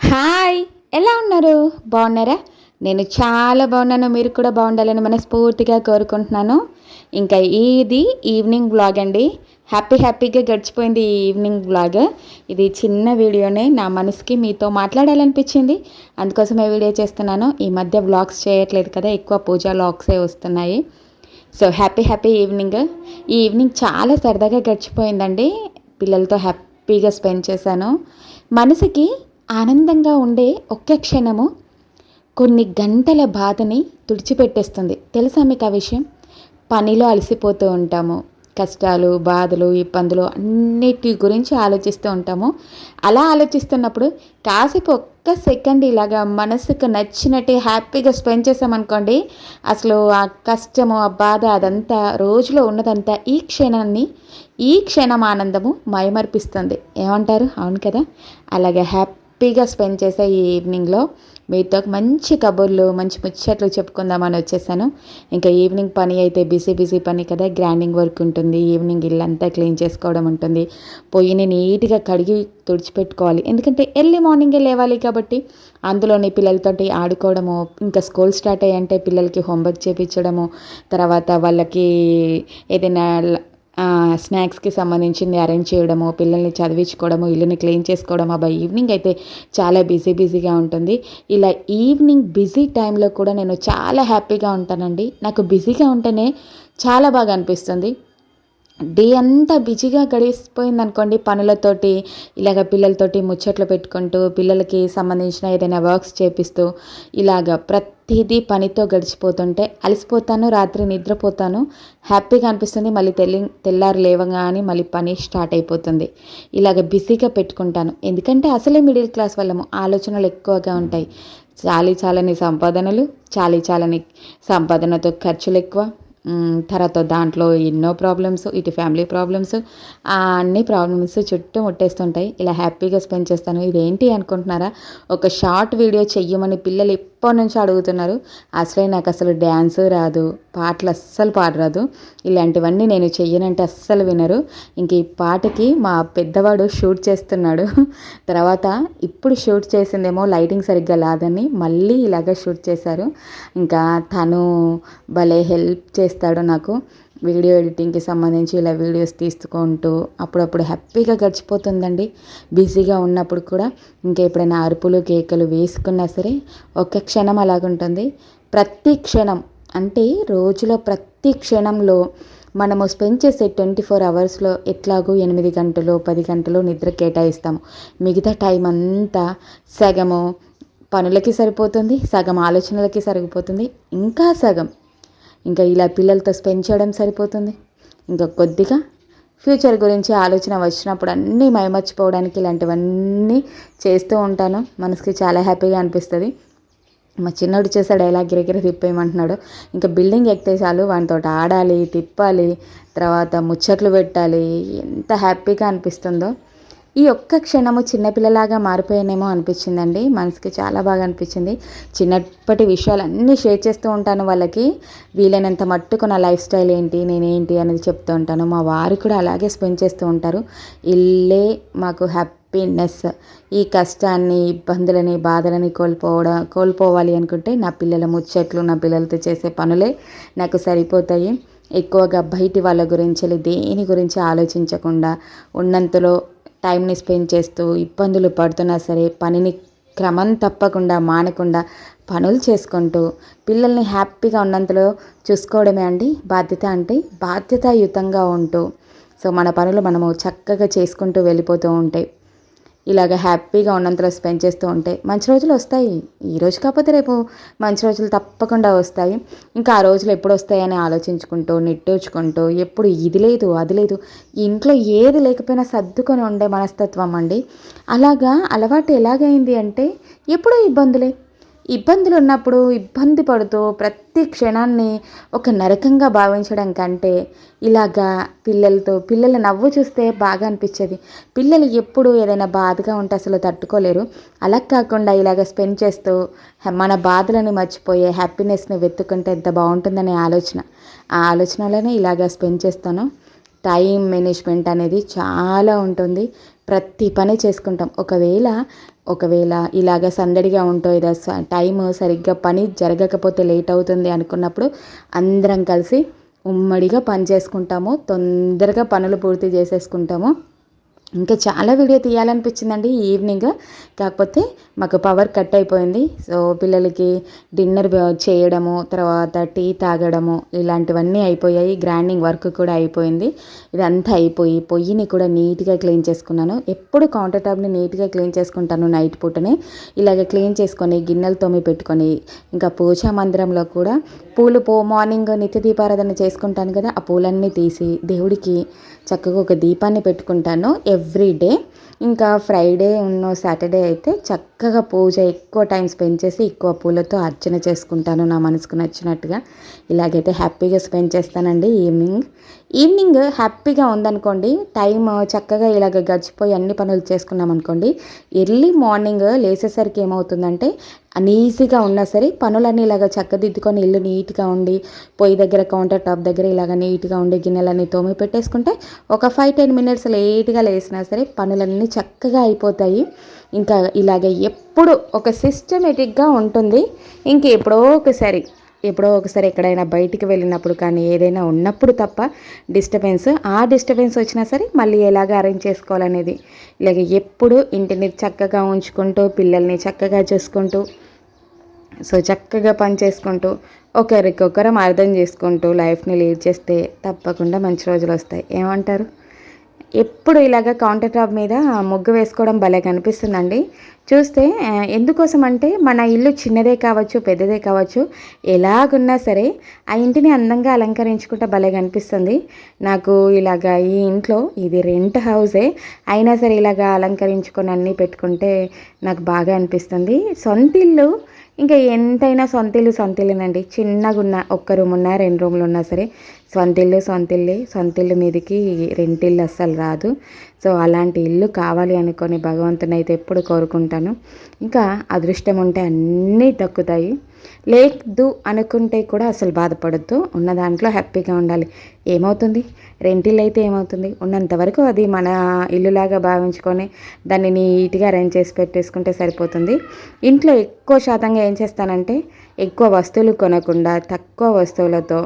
Hi ఎలా ఉన్నారు? బాగున్నారా? నేను చాలా బాగున్నాను. మీరు కూడా బాగుండాలని మనస్ఫూర్తిగా కోరుకుంటున్నాను. ఇంకా ఇది ఈవినింగ్ బ్లాగ్ అండి. హ్యాపీ హ్యాపీగా గడిచిపోయింది ఈ ఈవినింగ్ బ్లాగ్ ఇది చిన్న వీడియోనే నా మనసుకి మీతో మాట్లాడాలనిపించింది. అందుకోసమే వీడియో చేస్తున్నాను. ఈ మధ్య బ్లాగ్స్ చేయట్లేదు కదా ఎక్కువ పూజా బ్లాగ్సే వస్తున్నాయి. So happy happy evening. ఈ ఈవినింగ్ చాలా సరదాగా గడిచిపోయిందండి. పిల్లలతో హ్యాపీగా స్పెండ్ చేశాను. మనసుకి ఆనందంగా ఉండే ఒక్క క్షణము కొన్ని గంటల బాధని తుడిచిపెట్టేస్తుంది. తెలుసా మీకు ఆ విషయం? పనిలో అలసిపోతూ ఉంటాము. కష్టాలు బాధలు ఇబ్బందులు అన్నిటి గురించి ఆలోచిస్తూ ఉంటాము. అలా ఆలోచిస్తున్నప్పుడు కాసేపు ఒక్క సెకండ్ ఇలాగా మనసుకు నచ్చినట్టు హ్యాపీగా స్పెండ్ చేసామనుకోండి అసలు ఆ కష్టము ఆ బాధ అదంతా రోజులో ఉన్నదంతా ఈ క్షణాన్ని ఈ క్షణం ఆనందము మయమర్పిస్తుంది. ఏమంటారు? అవును కదా? అలాగే హ్యాపీ హ్యాపీగా స్పెండ్ చేసే ఈ ఈవినింగ్లో మీతో మంచి కబుర్లు మంచి ముచ్చట్లు చెప్పుకుందామని వచ్చేసాను. ఇంకా ఈవినింగ్ పని అయితే బిజీ బిజీ పని కదా గ్రాండింగ్ వర్క్ ఉంటుంది ఈవినింగ్ ఇల్లంతా క్లీన్ చేసుకోవడం ఉంటుంది. పొయ్యిని నీట్గా కడిగి తుడిచిపెట్టుకోవాలి. ఎందుకంటే ఎర్లీ మార్నింగే లేవాలి కాబట్టి అందులోని పిల్లలతోటి ఆడుకోవడము ఇంకా స్కూల్ స్టార్ట్ అయ్యంటే పిల్లలకి హోంవర్క్ చేయించడము తర్వాత వాళ్ళకి ఏదైనా స్నాక్స్కి సంబంధించింది అరేంజ్ చేయడము పిల్లల్ని చదివించుకోవడము ఇల్లుని క్లీన్ చేసుకోవడం అబ్బా ఈవినింగ్ అయితే చాలా బిజీ బిజీగా ఉంటుంది. ఇలా ఈవినింగ్ బిజీ టైంలో కూడా నేను చాలా హ్యాపీగా ఉంటానండి. నాకు బిజీగా ఉంటేనే చాలా బాగా అనిపిస్తుంది. డే అంతా బిజీగా గడిచిపోయింది అనుకోండి పనులతోటి ఇలాగ పిల్లలతోటి ముచ్చట్లు పెట్టుకుంటూ పిల్లలకి సంబంధించిన ఏదైనా వర్క్స్ చేపిస్తూ ఇలాగ ప్రతిదీ పనితో గడిచిపోతుంటే అలసిపోతాను రాత్రి నిద్రపోతాను హ్యాపీగా అనిపిస్తుంది మళ్ళీ తెల్లి తెల్లారు లేవగానే మళ్ళీ పని స్టార్ట్ అయిపోతుంది. ఇలాగ బిజీగా పెట్టుకుంటాను. ఎందుకంటే అసలే మిడిల్ క్లాస్ వాళ్ళము ఆలోచనలు ఎక్కువగా ఉంటాయి. చాలీ చాలని సంపాదనలు చాలీ చాలని సంపాదనతో ఖర్చులు ఎక్కువ తర్వాత దాంట్లో ఎన్నో ప్రాబ్లమ్స్ ఇటు ఫ్యామిలీ ప్రాబ్లమ్స్ అన్ని ప్రాబ్లమ్స్ చుట్టూ ముట్టేస్తుంటాయి. ఇలా హ్యాపీగా స్పెండ్ చేస్తాను. ఇదేంటి అనుకుంటున్నారా? ఒక షార్ట్ వీడియో చెయ్యమని పిల్లలు ఎప్పటి నుంచి అడుగుతున్నారు. అసలే నాకు అసలు డ్యాన్స్ రాదు. పాటలు అస్సలు పాడరాదు. ఇలాంటివన్నీ నేను చెయ్యనంటే అస్సలు వినరు. ఇంక ఈ పాటకి మా పెద్దవాడు షూట్ చేస్తున్నాడు. తర్వాత ఇప్పుడు షూట్ చేసిందేమో లైటింగ్ సరిగ్గా లేదని మళ్ళీ ఇలాగ షూట్ చేశారు. ఇంకా తను భలే హెల్ప్ చేస్తాడు నాకు. వీడియో ఎడిటింగ్కి సంబంధించి ఇలా వీడియోస్ తీసుకుంటూ అప్పుడప్పుడు హ్యాపీగా గడిచిపోతుందండి. బిజీగా ఉన్నప్పుడు కూడా ఇంకా ఎప్పుడైనా అరుపులు కేకలు వేసుకున్నా సరే ఒక క్షణం అలాగుంటుంది. ప్రతి క్షణం అంటే రోజులో ప్రతి క్షణంలో మనము స్పెండ్ చేసే ట్వంటీ ఫోర్ అవర్స్లో ఎట్లాగో ఎనిమిది గంటలు పది గంటలు నిద్ర కేటాయిస్తాము. మిగతా టైం అంతా సగము పనులకి సరిపోతుంది సగం ఆలోచనలకి సరిపోతుంది ఇంకా సగం ఇంకా ఇలా పిల్లలతో స్పెండ్ చేయడం సరిపోతుంది. ఇంకా కొద్దిగా ఫ్యూచర్ గురించి ఆలోచన వచ్చినప్పుడు అన్నీ మైమర్చిపోవడానికి ఇలాంటివన్నీ చేస్తూ ఉంటాను. మనసుకి చాలా హ్యాపీగా అనిపిస్తుంది. మా చిన్నోడు చేసే డైలాగ్ గిరగిర తిప్పేయమంటున్నాడు. ఇంకా బిల్డింగ్ ఎక్కితే చాలు వానితో ఆడాలి తిప్పాలి తర్వాత ముచ్చట్లు పెట్టాలి ఎంత హ్యాపీగా అనిపిస్తుందో. ఈ ఒక్క క్షణము చిన్నపిల్లలాగా మారిపోయానేమో అనిపించిందండి. మనసుకి చాలా బాగా అనిపించింది. చిన్నప్పటి విషయాలన్నీ షేర్ చేస్తూ ఉంటాను వాళ్ళకి. వీలైనంత మట్టుకు నా లైఫ్ స్టైల్ ఏంటి నేనేంటి అనేది చెప్తూ ఉంటాను. మా వారు కూడా అలాగే స్పెండ్ చేస్తూ ఉంటారు. ఇల్లే మాకు హ్యాపీనెస్. ఈ కష్టాన్ని ఇబ్బందులని బాధలని కోల్పోవడం కోల్పోవాలి అనుకుంటే నా పిల్లల ముచ్చట్లు నా పిల్లలతో చేసే పనులే నాకు సరిపోతాయి. ఎక్కువగా బయటి వాళ్ళ గురించి దేని గురించి ఆలోచించకుండా ఉన్నంతలో టైంని స్పెండ్ చేస్తూ ఇబ్బందులు పడుతున్నా సరే పనిని క్రమం తప్పకుండా మానకుండా పనులు చేసుకుంటూ పిల్లల్ని హ్యాపీగా ఉన్నంతలో చూసుకోవడమే అండి బాధ్యత అంటే బాధ్యతాయుతంగా ఉంటూ. సో మన పనులు మనము చక్కగా చేసుకుంటూ వెళ్ళిపోతూ ఉంటాయి ఇలాగ హ్యాపీగా ఉన్నంతలో స్పెండ్ చేస్తూ ఉంటే మంచి రోజులు వస్తాయి. ఈ రోజు కాకపోతే రేపు మంచి రోజులు తప్పకుండా వస్తాయి. ఇంకా ఆ రోజులు ఎప్పుడు వస్తాయని ఆలోచించుకుంటూ నిట్టూచుకుంటూ ఎప్పుడు ఇది లేదు అది లేదు ఇంట్లో ఏది లేకపోయినా సర్దుకొని ఉండే మనస్తత్వం అండి. అలాగా అలవాటు ఎలాగైంది అంటే ఎప్పుడూ ఇబ్బందులే. ఇబ్బందులు ఉన్నప్పుడు ఇబ్బంది పడుతూ ప్రతి క్షణాన్ని ఒక నరకంగా భావించడం కంటే ఇలాగా పిల్లలతో పిల్లల నవ్వు చూస్తే బాగా అనిపించేది. పిల్లలు ఎప్పుడు ఏదైనా బాధగా ఉంటే అసలు తట్టుకోలేరు. అలా కాకుండా ఇలాగ స్పెండ్ చేస్తూ మన బాధలని మర్చిపోయే హ్యాపీనెస్ని వెతుకుంటే ఎంత బాగుంటుందనే ఆలోచన. ఆ ఆలోచనలోనే ఇలాగ స్పెండ్ చేస్తాను. టైం మేనేజ్మెంట్ అనేది చాలా ఉంటుంది. ప్రతి పని చేసుకుంటాం. ఒకవేళ ఒకవేళ ఇలాగ సందడిగా ఉంటో ఏదో టైం సరిగ్గా పని జరగకపోతే లేట్ అవుతుంది అనుకున్నప్పుడు అందరం కలిసి ఉమ్మడిగా పని చేసుకుంటాము తొందరగా పనులు పూర్తి చేసేసుకుంటాము. ఇంకా చాలా వీడియో తీయాలనిపించిందండి ఈవినింగ్ కాకపోతే మాకు పవర్ కట్ అయిపోయింది. సో పిల్లలకి డిన్నర్ చేయడము తర్వాత టీ తాగడము ఇలాంటివన్నీ అయిపోయాయి. గ్రైండింగ్ వర్క్ కూడా అయిపోయింది. ఇదంతా అయిపోయి పొయ్యిని కూడా నీట్గా క్లీన్ చేసుకున్నాను. ఎప్పుడు కౌంటర్ టాప్ని నీట్గా క్లీన్ చేసుకుంటాను నైట్ పూటనే. ఇలాగ క్లీన్ చేసుకొని గిన్నెలు తోమి పెట్టుకొని ఇంకా పూజా మందిరంలో కూడా పూలు పో మార్నింగ్ నిత్య దీపారాధన చేసుకుంటాను కదా ఆ పూలన్నీ తీసి దేవుడికి చక్కగా ఒక దీపాన్ని పెట్టుకుంటాను. ఎవ్రీ డే ఇంకా ఫ్రైడే ఉన్న సాటర్డే అయితే చక్కగా పూజ ఎక్కువ టైం స్పెండ్ చేసి ఎక్కువ పూలతో అర్చన చేసుకుంటాను నా మనసుకు నచ్చినట్టుగా. ఇలాగైతే హ్యాపీగా స్పెండ్ చేస్తానండి ఈవినింగ్ ఈవినింగ్ హ్యాపీగా ఉందనుకోండి టైం చక్కగా ఇలాగ గడిచిపోయి అన్ని పనులు చేసుకున్నాం అనుకోండి ఎర్లీ మార్నింగ్ లేచేసరికి ఏమవుతుందంటే అనీజీగా ఉన్నా సరే పనులన్నీ ఇలాగ చక్కదిద్దుకొని ఇల్లు నీట్గా ఉండి పొయ్యి దగ్గర కౌంటర్ టాప్ దగ్గర ఇలాగ నీట్గా ఉండి గిన్నెలన్నీ తోమి పెట్టేసుకుంటే ఒక ఫైవ్ టెన్ మినిట్స్ లేట్గా లేసినా సరే పనులన్నీ చక్కగా అయిపోతాయి. ఇంకా ఇలాగ ఎప్పుడు ఒక సిస్టమేటిక్గా ఉంటుంది. ఇంక ఎప్పుడో ఒకసారి ఎప్పుడో ఒకసారి ఎక్కడైనా బయటికి వెళ్ళినప్పుడు కానీ ఏదైనా ఉన్నప్పుడు తప్ప డిస్టర్బెన్స్ ఆ డిస్టర్బెన్స్ వచ్చినా సరే మళ్ళీ ఎలాగ అరేంజ్ చేసుకోవాలనేది. ఇలాగ ఎప్పుడు ఇంటిని చక్కగా ఉంచుకుంటూ పిల్లల్ని చక్కగా చూసుకుంటూ సో చక్కగా పని చేసుకుంటూ ఒకరికొకరం అర్థం చేసుకుంటూ లైఫ్ని లీడ్ చేస్తే తప్పకుండా మంచి రోజులు వస్తాయి. ఏమంటారు? ఎప్పుడు ఇలాగ కౌంటర్ టాప్ మీద ముగ్గు వేసుకోవడం భలే కనిపిస్తుందండి. చూస్తే ఎందుకోసం అంటే మన ఇల్లు చిన్నదే కావచ్చు పెద్దదే కావచ్చు ఎలాగున్నా సరే ఆ ఇంటిని అందంగా అలంకరించుకుంటే భలే కనిపిస్తుంది. నాకు ఇలాగ ఈ ఇంట్లో ఇది రెంట్ హౌసే అయినా సరే ఇలాగ అలంకరించుకొని అన్నీ పెట్టుకుంటే నాకు బాగా అనిపిస్తుంది. సొంత ఇల్లు ఇంకా ఎంతైనా సొంతిల్లు సొంతిల్లునండి చిన్నగా ఉన్న ఒక్క రూమ్ ఉన్నా రెండు రూమ్లు ఉన్నా సరే సొంతిల్లు సొంతిల్లి సొంతిల్లు మీదకి రెంటిల్లు అస్సలు రాదు. సో అలాంటి ఇల్లు కావాలి అనుకొని భగవంతుని అయితే ఎప్పుడు కోరుకుంటాను. ఇంకా అదృష్టం ఉంటే అన్నీ దక్కుతాయి. లేదు అనుకుంటే కూడా అసలు బాధపడద్దు. ఉన్న దాంట్లో హ్యాపీగా ఉండాలి. ఏమవుతుంది? రెంటిల్లు అయితే ఏమవుతుంది? ఉన్నంత వరకు అది మన ఇల్లులాగా భావించుకొని దాన్ని నీట్గా అరేంజ్ చేసి పెట్టేసుకుంటే సరిపోతుంది. ఇంట్లో ఎక్కువ శాతంగా ఏం చేస్తానంటే ఎక్కువ వస్తువులు కొనకుండా తక్కువ వస్తువులతో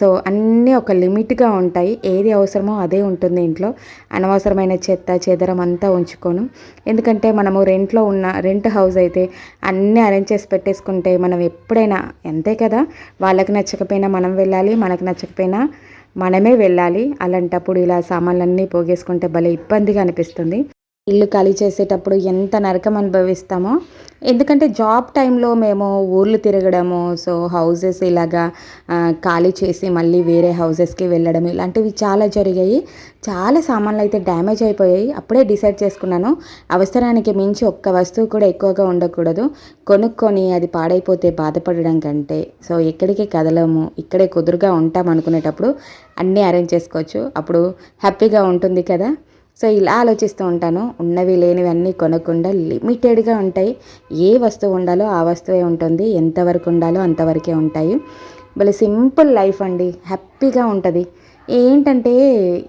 సో అన్నీ ఒక లిమిట్గా ఉంటాయి. ఏది అవసరమో అదే ఉంటుంది ఇంట్లో. అనవసరమైన చెత్త చెదరం అంతా ఉంచుకోను. ఎందుకంటే మనము రెంట్లో ఉన్న రెంట్ హౌస్ అయితే అన్నీ అరేంజ్ చేసి పెట్టేసుకుంటే మనం ఎప్పుడైనా అంతే కదా? వాళ్ళకి నచ్చకపోయినా మనం వెళ్ళాలి మనకు నచ్చకపోయినా మనమే వెళ్ళాలి. అలాంటప్పుడు ఇలా సామాన్లన్నీ పోగేసుకుంటే భలే ఇబ్బందిగా అనిపిస్తుంది. ఇల్లు ఖాళీ చేసేటప్పుడు ఎంత నరకం అనుభవిస్తామో. ఎందుకంటే జాబ్ టైంలో మేము ఊర్లు తిరగడము సో హౌసెస్ ఇలాగా ఖాళీ చేసి మళ్ళీ వేరే హౌసెస్కి వెళ్ళడం ఇలాంటివి చాలా జరిగాయి. చాలా సామాన్లు అయితే డ్యామేజ్ అయిపోయాయి. అప్పుడే డిసైడ్ చేసుకున్నాను అవసరానికి మించి ఒక్క వస్తువు కూడా ఎక్కువగా ఉండకూడదు. కొనుక్కొని అది పాడైపోతే బాధపడడం కంటే సో ఎక్కడికి కదలము ఇక్కడే కుదురుగా ఉంటాం అనుకునేటప్పుడు అన్నీ అరేంజ్ చేసుకోవచ్చు. అప్పుడు హ్యాపీగా ఉంటుంది కదా. సో ఇలా ఆలోచిస్తూ ఉంటాను. ఉన్నవి లేనివి అన్నీ కొనకుండా లిమిటెడ్గా ఉంటాయి. ఏ వస్తువు ఉండాలో ఆ వస్తువే ఉంటుంది. ఎంతవరకు ఉండాలో అంతవరకే ఉంటాయి. భలే సింపుల్ లైఫ్ అండి. హ్యాపీగా ఉంటుంది. ఏంటంటే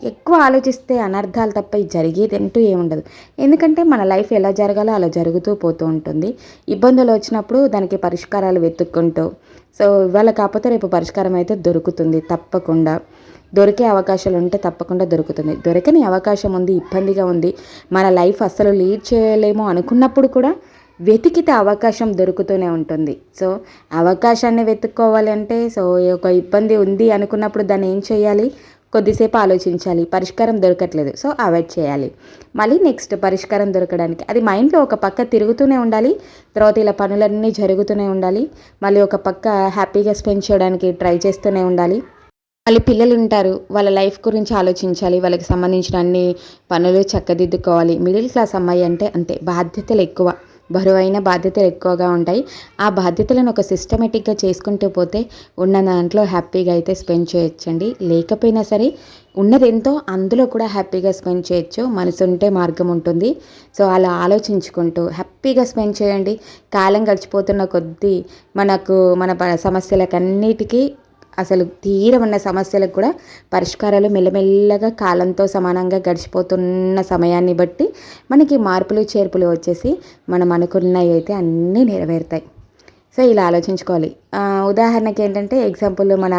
ఎక్కువ ఆలోచిస్తే అనర్థాలు తప్ప జరిగేది అంటూ ఏముండదు ఎందుకంటే మన లైఫ్ ఎలా జరగాలో అలా జరుగుతూ పోతూ ఉంటుంది. ఇబ్బందులు వచ్చినప్పుడు దానికి పరిష్కారాలు వెతుక్కుంటూ. సో ఇవాళ కాకపోతే రేపు పరిష్కారం అయితే దొరుకుతుంది తప్పకుండా. దొరికే అవకాశాలు ఉంటే తప్పకుండా దొరుకుతుంది. దొరకని అవకాశం ఉంది ఇబ్బందిగా ఉంది. మన లైఫ్ అస్సలు లీడ్ చేయలేము అనుకున్నప్పుడు కూడా వెతికితే అవకాశం దొరుకుతూనే ఉంటుంది. సో అవకాశాన్ని వెతుక్కోవాలి అంటే సో ఒక ఇబ్బంది ఉంది అనుకున్నప్పుడు దాన్ని ఏం చేయాలి? కొద్దిసేపు ఆలోచించాలి. పరిష్కారం దొరకట్లేదు. సో అవాయిడ్ చేయాలి. మళ్ళీ నెక్స్ట్ పరిష్కారం దొరకడానికి. అది మైండ్లో ఒక పక్క తిరుగుతూనే ఉండాలి. తర్వాత ఇలా పనులన్నీ జరుగుతూనే ఉండాలి. మళ్ళీ ఒక పక్క హ్యాపీగా స్పెండ్ చేయడానికి ట్రై చేస్తూనే ఉండాలి. మళ్ళీ పిల్లలు ఉంటారు వాళ్ళ లైఫ్ గురించి ఆలోచించాలి వాళ్ళకి సంబంధించిన అన్ని పనులు చక్కదిద్దుకోవాలి. మిడిల్ క్లాస్ అమ్మాయి అంటే అంతే బాధ్యతలు ఎక్కువ. బరువైన బాధ్యతలు ఎక్కువగా ఉంటాయి. ఆ బాధ్యతలను ఒక సిస్టమేటిక్గా చేసుకుంటూ పోతే ఉన్న దాంట్లో హ్యాపీగా అయితే స్పెండ్ చేయొచ్చండి. లేకపోయినా సరే ఉన్నదెంతో అందులో కూడా హ్యాపీగా స్పెండ్ చేయొచ్చు. మనసు ఉంటే మార్గం ఉంటుంది. సో అలా ఆలోచించుకుంటూ హ్యాపీగా స్పెండ్ చేయండి. కాలం గడిచిపోతున్న కొద్దీ మనకు మన సమస్యలకన్నిటికీ అసలు తీరం ఉన్న సమస్యలకు కూడా పరిష్కారాలు మెల్లమెల్లగా కాలంతో సమానంగా గడిచిపోతున్న సమయాన్ని బట్టి మనకి మార్పులు చేర్పులు వచ్చేసి మనం అనుకున్నవి అయితే అన్నీ నెరవేరుతాయి. సో ఇలా ఆలోచించుకోవాలి. ఉదాహరణకి ఏంటంటే ఎగ్జాంపుల్ మన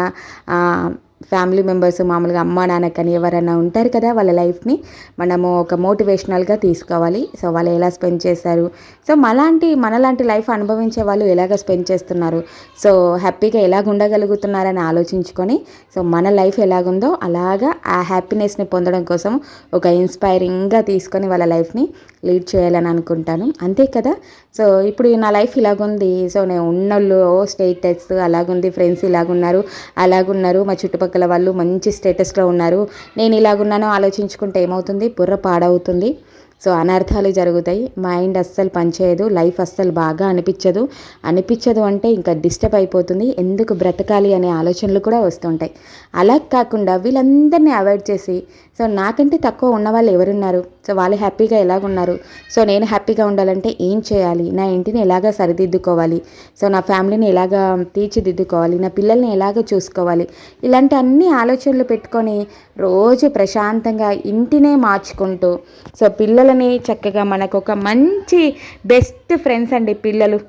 ఫ్యామిలీ మెంబర్స్ మామూలుగా అమ్మ నాన్న కానీ ఎవరైనా ఉంటారు కదా వాళ్ళ లైఫ్ని మనము ఒక మోటివేషనల్గా తీసుకోవాలి. సో వాళ్ళు ఎలా స్పెండ్ చేస్తారు? సో మలాంటి మనలాంటి లైఫ్ అనుభవించే వాళ్ళు ఎలాగ స్పెండ్ చేస్తున్నారు? సో హ్యాపీగా ఎలాగ ఉండగలుగుతున్నారని ఆలోచించుకొని సో మన లైఫ్ ఎలాగుందో అలాగా ఆ హ్యాపీనెస్ని పొందడం కోసం ఒక ఇన్స్పైరింగ్గా తీసుకొని వాళ్ళ లైఫ్ని లీడ్ చేయాలని అనుకుంటాను. అంతే కదా? సో ఇప్పుడు నా లైఫ్ ఇలాగుంది. సో నేను ఉన్నోళ్ళు స్టేటస్ అలాగుంది ఫ్రెండ్స్ ఇలాగున్నారు అలాగున్నారు మా చుట్టుపక్కల వాళ్ళు మంచి స్టేటస్లో ఉన్నారు. నేను ఇలాగున్నానో ఆలోచించుకుంటే ఏమవుతుంది? బుర్ర పాడవుతుంది. సో అనర్థాలు జరుగుతాయి. మైండ్ అస్సలు పనిచేయదు. లైఫ్ అస్సలు బాగా అనిపించదు. అనిపించదు అంటే ఇంకా డిస్టర్బ్ అయిపోతుంది. ఎందుకు బ్రతకాలి అనే ఆలోచనలు కూడా వస్తుంటాయి. అలా కాకుండా వీళ్ళందరినీ అవాయిడ్ చేసి సో నాకంటే తక్కువ ఉన్న వాళ్ళు ఎవరున్నారు? సో వాళ్ళు హ్యాపీగా ఎలాగున్నారు? సో నేను హ్యాపీగా ఉండాలంటే ఏం చేయాలి? నా ఇంటిని ఎలాగ సరిదిద్దుకోవాలి? సో నా ఫ్యామిలీని ఎలాగ తీర్చిదిద్దుకోవాలి? నా పిల్లల్ని ఎలాగ చూసుకోవాలి? ఇలాంటి అన్ని ఆలోచనలు పెట్టుకొని రోజు ప్రశాంతంగా ఇంటినే మార్చుకుంటూ సో పిల్లలని చక్కగా మనకు ఒక మంచి బెస్ట్ ఫ్రెండ్స్ అండి పిల్లలు.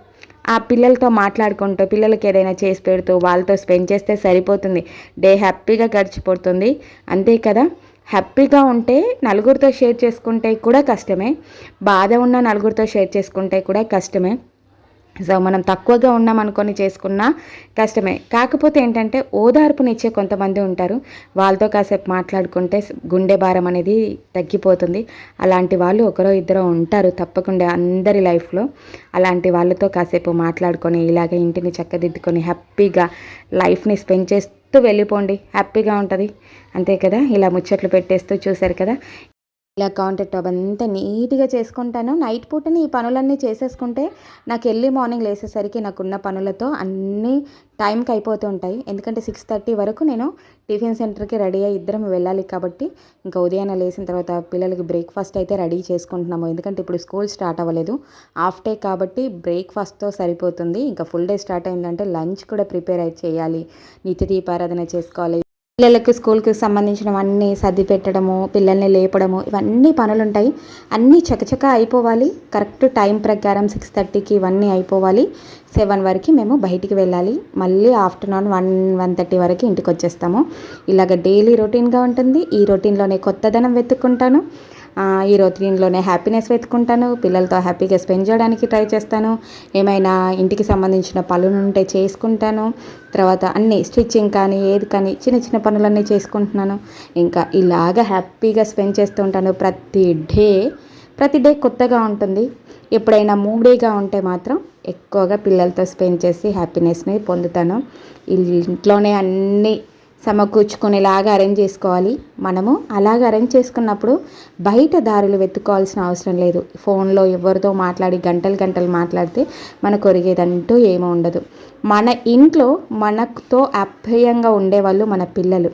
ఆ పిల్లలతో మాట్లాడుకుంటూ పిల్లలకి ఏదైనా చేసి పెడుతూ వాళ్ళతో స్పెండ్ చేస్తే సరిపోతుంది. డే హ్యాపీగా గడిచిపోతుంది. అంతే కదా? హ్యాపీగా ఉంటే నలుగురితో షేర్ చేసుకుంటే కూడా కష్టమే. బాధ ఉన్న నలుగురితో షేర్ చేసుకుంటే కూడా కష్టమే. సో మనం తక్కువగా ఉన్నాం అనుకొని చేసుకున్నా కష్టమే. కాకపోతే ఏంటంటే ఓదార్పునిచ్చే కొంతమంది ఉంటారు. వాళ్ళతో కాసేపు మాట్లాడుకుంటే గుండె భారం అనేది తగ్గిపోతుంది. అలాంటి వాళ్ళు ఒకరో ఇద్దరో ఉంటారు తప్పకుండా అందరి లైఫ్లో. అలాంటి వాళ్ళతో కాసేపు మాట్లాడుకొని ఇలాగ ఇంటిని చక్కదిద్దుకొని హ్యాపీగా లైఫ్ని స్పెండ్ చేస్తూ వెళ్ళిపోండి. హ్యాపీగా ఉంటుంది. అంతే కదా? ఇలా ముచ్చట్లు పెట్టేస్తూ చూశారు కదా? ఇలా కౌంటర్ టాప్ అంతా నీట్గా చేసుకుంటాను. నైట్ పూటని ఈ పనులన్నీ చేసేసుకుంటే నాకు ఎర్లీ మార్నింగ్ లేసేసరికి నాకున్న పనులతో అన్నీ టైంకి అయిపోతూ ఉంటాయి. ఎందుకంటే సిక్స్ థర్టీ వరకు నేను టిఫిన్ సెంటర్కి రెడీ అయ్యి ఇద్దరం వెళ్ళాలి కాబట్టి ఇంకా ఉదయాన్నే లేచిన తర్వాత పిల్లలకి బ్రేక్ఫాస్ట్ అయితే రెడీ చేసుకుంటున్నాము. ఎందుకంటే ఇప్పుడు స్కూల్ స్టార్ట్ అవ్వలేదు. హాఫ్ డే కాబట్టి బ్రేక్ఫాస్ట్తో సరిపోతుంది. ఇంకా ఫుల్ డే స్టార్ట్ అయిందంటే లంచ్ కూడా ప్రిపేర్ అయి చేయాలి. నిత్య దీపారాధన చేసుకోవాలి. పిల్లలకు స్కూల్కి సంబంధించినవన్నీ సర్ది పెట్టడము పిల్లల్ని లేపడము ఇవన్నీ పనులు ఉంటాయి అన్నీ చకచక అయిపోవాలి. కరెక్ట్ టైం ప్రకారం సిక్స్ థర్టీకి ఇవన్నీ అయిపోవాలి. సెవెన్ వరకు మేము బయటికి వెళ్ళాలి. మళ్ళీ ఆఫ్టర్నూన్ వన్ వన్ థర్టీ వరకు ఇంటికి వచ్చేస్తాము. ఇలాగ డైలీ రొటీన్గా ఉంటుంది. ఈ రొటీన్లోనే కొత్తదనం వెతుక్కుంటాను. ఈ రొటీన్లోనే హ్యాపీనెస్ వెతుకుంటాను పిల్లలతో హ్యాపీగా స్పెండ్ చేయడానికి ట్రై చేస్తాను. ఏమైనా ఇంటికి సంబంధించిన పనులు ఉంటే చేసుకుంటాను. తర్వాత అన్నీ స్టిచ్చింగ్ కానీ ఏది కానీ చిన్న చిన్న పనులన్నీ చేసుకుంటున్నాను. ఇంకా ఇలాగ హ్యాపీగా స్పెండ్ చేస్తూ ఉంటాను ప్రతి డే. ప్రతి డే కొత్తగా ఉంటుంది. ఎప్పుడైనా మూడీగా ఉంటే మాత్రం ఎక్కువగా పిల్లలతో స్పెండ్ చేసి హ్యాపీనెస్ని పొందుతాను. ఇంట్లోనే అన్నీ సమకూర్చుకునేలాగా అరేంజ్ చేసుకోవాలి. మనము అలాగ అరేంజ్ చేసుకున్నప్పుడు బయట దారులు వెతుక్కోవాల్సిన అవసరం లేదు. ఫోన్లో ఎవరితో మాట్లాడి గంటలు గంటలు మాట్లాడితే మనకు ఒరిగేదంటూ ఏమీ ఉండదు. మన ఇంట్లో మనతో అభ్యయంగా ఉండేవాళ్ళు మన పిల్లలు.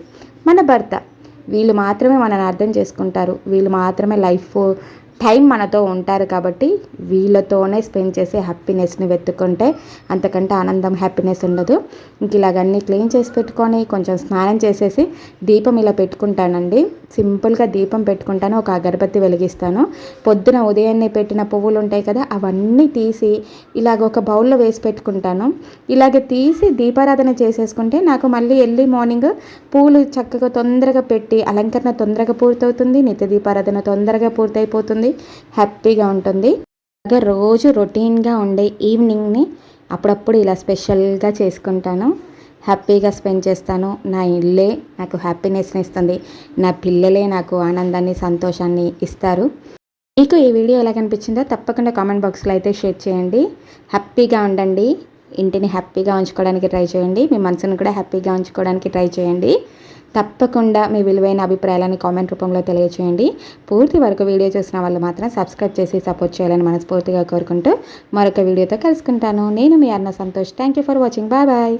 మన భర్త. వీళ్ళు మాత్రమే మనని అర్థం చేసుకుంటారు. వీళ్ళు మాత్రమే లైఫ్ టైం మనతో ఉంటారు కాబట్టి వీళ్ళతోనే స్పెండ్ చేసే హ్యాపీనెస్ని వెతుక్కుంటే అంతకంటే ఆనందం హ్యాపీనెస్ ఉండదు. ఇంక ఇలాగన్నీ క్లీన్ చేసి పెట్టుకొని కొంచెం స్నానం చేసేసి దీపం ఇలా పెట్టుకుంటానండి. సింపుల్గా దీపం పెట్టుకుంటాను ఒక అగరబత్తి వెలిగిస్తాను. పొద్దున ఉదయాన్నే పెట్టిన పువ్వులు ఉంటాయి కదా అవన్నీ తీసి ఇలాగ ఒక బౌల్లో వేసి పెట్టుకుంటాను. ఇలాగ తీసి దీపారాధన చేసేసుకుంటే నాకు మళ్ళీ ఎర్లీ మార్నింగ్ పూలు చక్కగా తొందరగా పెట్టి అలంకరణ తొందరగా పూర్తవుతుంది నిత్య దీపారాధన తొందరగా పూర్తయిపోతుంది. హ్యాపీగా ఉంటుంది. అలాగే రోజు రొటీన్గా ఉండే ఈవినింగ్ని అప్పుడప్పుడు ఇలా స్పెషల్గా చేసుకుంటాను. హ్యాపీగా స్పెండ్ చేస్తాను. నా ఇల్లే నాకు హ్యాపీనెస్ని ఇస్తుంది. నా పిల్లలే నాకు ఆనందాన్ని సంతోషాన్ని ఇస్తారు. మీకు ఈ వీడియో ఎలా కనిపించిందో తప్పకుండా కామెంట్ బాక్స్లో అయితే షేర్ చేయండి. హ్యాపీగా ఉండండి. ఇంటిని హ్యాపీగా ఉంచుకోవడానికి ట్రై చేయండి. మీ మనసును కూడా హ్యాపీగా ఉంచుకోవడానికి ట్రై చేయండి. తప్పకుండా మీ విలువైన అభిప్రాయాలను కామెంట్ రూపంలో తెలియచేయండి. పూర్తి వరకు వీడియో చూసిన వాళ్ళు మాత్రం సబ్స్క్రైబ్ చేసి సపోర్ట్ చేయాలని మనస్ఫూర్తిగా కోరుకుంటూ మరొక వీడియోతో కలుసుకుంటాను. నేను మీ అన్న Santosh. Thank you for watching bye bye